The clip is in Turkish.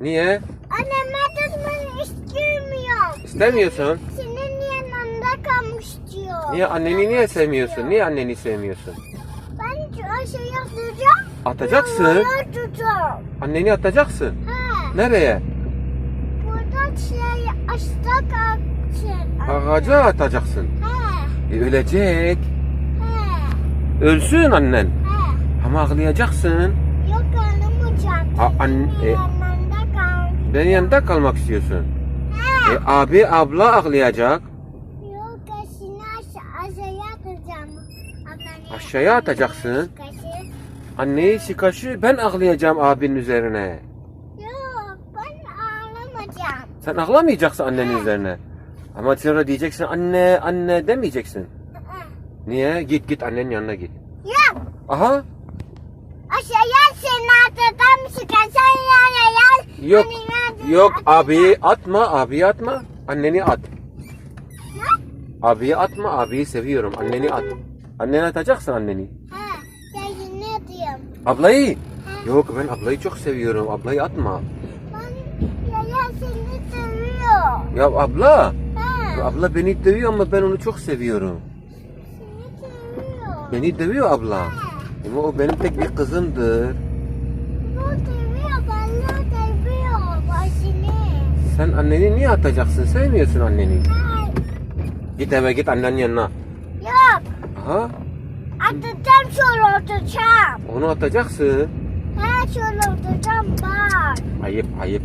Niye? Anneme tutmanı istemiyorum. İstemiyorsun. Senin yanında kalmış diyor. Niye anneni niye sevmiyorsun? Niye anneni sevmiyorsun? Ben şey atacağım. Atacaksın. Yolları tutacağım. Anneni atacaksın. He. Nereye? Burada şey açta kalksın. Ağaca atacaksın. He. E, ölecek. He. Ölsün annen. He. Ama ağlayacaksın. Yok anlamayacak. A- an- e-. Ben yanında kalmak istiyorsun. He. E, abi abla ağlayacak. Yok kaşını aşağı, aşağıya atacağım. Anneanne- Aşağıya atacaksın. Kaşı. Anneyi şikaşı ben ağlayacağım abinin üzerine. Yok ben ağlamayacağım. Sen ağlamayacaksın annenin üzerine. Ama sonra diyeceksin anne anne demeyeceksin. Niye? Git git annenin yanına git. Yok. Aha. Aşağıya seni atacağım. Çıkarsan yana Yok. Hani Yok abi atma abi atma. Anneni at. Abiyi atma abiyi seviyorum. Anneni at. Anneni atacaksın anneni. Ha. Ben ne diyorum? Ablayı. Yok ben ablayı çok seviyorum. Ablayı atma. Ben yaya seni seviyor. Ya abla. Ha. Abla beni dövüyor ama ben onu çok seviyorum. Seni seviyor. Beni dövüyor abla. Ha. Ama o benim tek bir kızımdır. Bu seviyor. Bana seviyor. Başını. Sen anneni niye atacaksın? Sevmiyorsun anneni. Ha. Git eve git annenin yanına. Yok. Aha. Atacağım şöyle atacağım. Onu atacaksın. Ha şöyle atacağım bak. Ayıp ayıp.